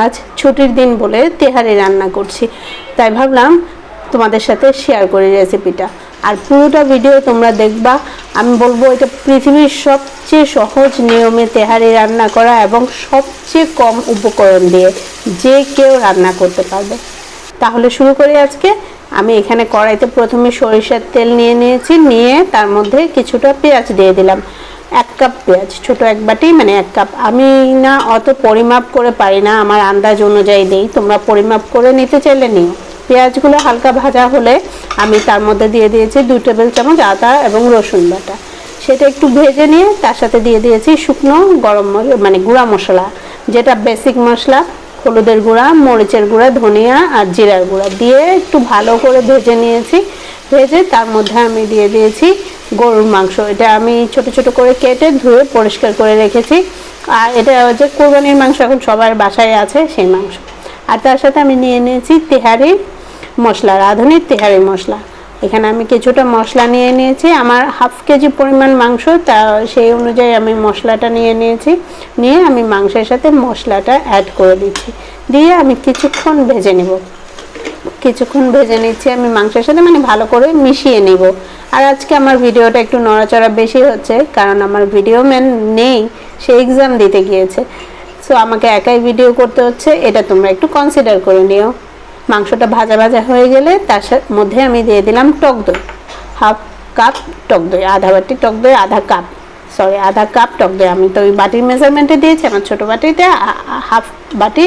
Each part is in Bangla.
আজ ছুটির দিন বলে তেহারি রান্না করছি। তাই ভাবলাম তোমাদের সাথে শেয়ার করি রেসিপিটা আর পুরোটা ভিডিও তোমরা দেখবা। আমি বলব এটা পৃথিবীর সবচেয়ে সহজ নিয়মে তেহারি রান্না করা এবং সবচেয়ে কম উপকরণ দিয়ে যে কেউ রান্না করতে পারবে। তাহলে শুরু করি আজকে। আমি এখানে কড়াইতে প্রথমে সরিষার তেল নিয়ে নিয়েছি। নিয়ে তার মধ্যে কিছুটা পেঁয়াজ দিয়ে দিলাম। এক কাপ পেঁয়াজ, ছোট এক বাটি মানে এক কাপ। আমি না অত পরিমাপ করে পারি না, আমার আন্দাজ অনুযায়ী দিই। তোমরা পরিমাপ করে নিতে চাইলে নিও। পেঁয়াজগুলো হালকা ভাজা হলে আমি তার মধ্যে দিয়ে দিয়েছি দুই টেবিল চামচ আদা এবং রসুন বাটা। সেটা একটু ভেজে নিয়ে তার সাথে দিয়ে দিয়েছি শুকনো গরম মানে গুঁড়া মশলা, যেটা বেসিক মশলা। হলুদের গুঁড়া, মরিচের গুঁড়া, ধনিয়া আর জিরার গুঁড়া। দিয়ে একটু ভালো করে ভেজে নিয়েছি। ভেজে তার মধ্যে আমি দিয়ে দিয়েছি গরুর মাংস। এটা আমি ছোট ছোট করে কেটে ধুয়ে পরিষ্কার করে রেখেছি। আর এটা হচ্ছে কোরবানির মাংস এখন সবার বাসায় আছে, সেই মাংস। আর তার সাথে আমি নিয়ে নিয়েছি তেহারি মশলা, রাঁধুনির তেহারি মশলা। এখানে আমি কিছুটা মশলা নিয়ে নিয়েছি। আমার হাফ কেজি পরিমাণ মাংস, তা সেই অনুযায়ী আমি মশলাটা নিয়ে নিয়েছি। নিয়ে আমি মাংসের সাথে মশলাটা অ্যাড করে দিচ্ছি। দিয়ে আমি কিছুক্ষণ ভেজে নেব। কিছুক্ষণ ভেজে নিচ্ছি, আমি মাংসের সাথে মানে ভালো করে মিশিয়ে নিব। আর আজকে আমার ভিডিওটা একটু নড়াচড়া বেশি হচ্ছে, কারণ আমার ভিডিও ম্যান নেই, সে এক্সাম দিতে গিয়েছে। সো আমাকে একাই ভিডিও করতে হচ্ছে, এটা তোমরা একটু কনসিডার করে নিও। মাংসটা ভাজা ভাজা হয়ে গেলে তার মধ্যে আমি দিয়ে দিলাম টক দই হাফ কাপ টক দই, আধা বাটি টক দই, আধা কাপ সরি আধা কাপ টক দই। আমি তো ওই বাটির মেজারমেন্টে দিয়েছি, আমার ছোটো বাটিতে হাফ বাটি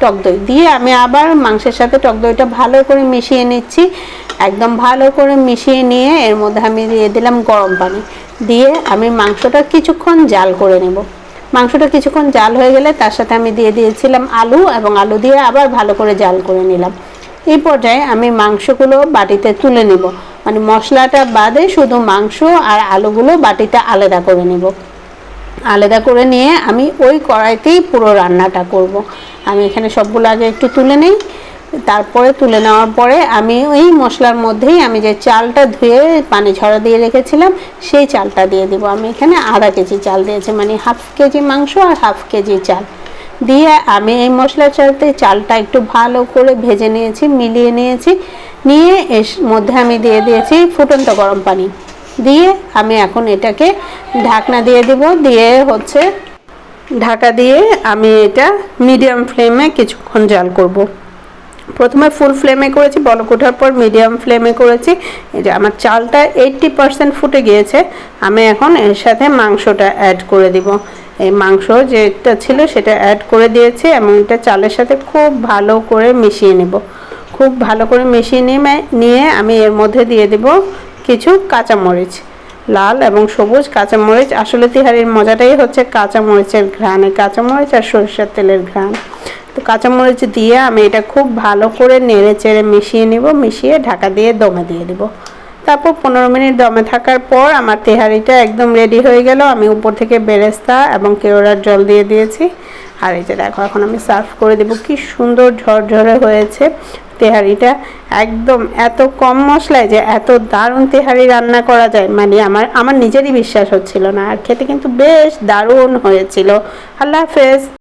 টক দই। দিয়ে আমি আবার মাংসের সাথে টক দইটা ভালো করে মিশিয়ে নিচ্ছি। একদম ভালো করে মিশিয়ে নিয়ে এর মধ্যে আমি দিয়ে দিলাম গরম পানি। দিয়ে আমি মাংসটা কিছুক্ষণ জাল করে নেব। মাংসটা কিছুক্ষণ জাল হয়ে গেলে তার সাথে আমি দিয়ে দিয়েছিলাম আলু এবং আলু দিয়ে আবার ভালো করে জাল করে নিলাম। এই পর্যায়ে আমি মাংসগুলো বাটিতে তুলে নিব। মানে মশলাটা বাদে শুধু মাংস আর আলুগুলো বাটিতে আলাদা করে নেব। আলাদা করে নিয়ে আমি ওই কড়াইতেই পুরো রান্নাটা করব। আমি এখানে সবগুলো আগে একটু তুলে নিই। তারপরে তুলে নেওয়ার পরে আমি ওই মশলার মধ্যেই আমি যে চালটা ধুয়ে পানি ঝরা দিয়ে রেখেছিলাম, সেই চালটা দিয়ে দিব। আমি এখানে আধা কেজি চাল দিয়েছি মানে হাফ কেজি মাংস আর হাফ কেজি চাল। দিয়ে আমি এই মশলার চালতে চালটা একটু ভালো করে ভেজে নিয়েছি, মিলিয়ে নিয়েছি। নিয়ে এর মধ্যে আমি দিয়ে দিয়েছি ফুটন্ত গরম পানি। দিয়ে আমি এখন এটাকে ঢাকনা দিয়ে দিব। দিয়ে হচ্ছে ঢাকা দিয়ে আমি এটা মিডিয়াম ফ্লেমে কিছুক্ষণ জাল করব। প্রথমে ফুল ফ্লেমে করেছি, বলক ওঠার পর মিডিয়াম ফ্লেমে করেছি। এই যে আমার চালটা এইটটি পার্সেন্ট ফুটে গিয়েছে, আমি এখন এর সাথে মাংসটা অ্যাড করে দিব। এই মাংস যেটা ছিল সেটা অ্যাড করে দিয়েছি এবং এটা চালের সাথে খুব ভালো করে মিশিয়ে নেব। খুব ভালো করে মিশিয়ে নিয়ে আমি এর মধ্যে দিয়ে দেব কিছু কাঁচামরিচ। লাল এবং সবুজ কাঁচামরিচ, আসলে তিহারির মজাটাই হচ্ছে কাঁচামরিচের ঘ্রাণে। কাঁচামরিচ আর সরিষার তেলের ঘ্রাণ। তো কাঁচামরিচ দিয়ে আমি এটা খুব ভালো করে নেড়ে চেড়ে মিশিয়ে নিব, মিশিয়ে ঢাকা দিয়ে দমে দিয়ে দিব। তারপর পনেরো মিনিট দমে থাকার পর আমার তেহারিটা একদম রেডি হয়ে গেল। আমি উপর থেকে বেরেস্তা এবং কেওড়ার জল দিয়ে দিয়েছি। আর এই যে দেখো, এখন আমি সার্ভ করে দেবো। কি সুন্দর ঝরঝরে হয়েছে তেহারিটা। একদম এত কম মশলায় যে এত দারুণ তেহারি রান্না করা যায়। মানে আমার আমার নিজেরই বিশ্বাস হচ্ছিল না। আর খেতে কিন্তু বেশ দারুণ হয়েছিল। আল্লাহ হাফেজ।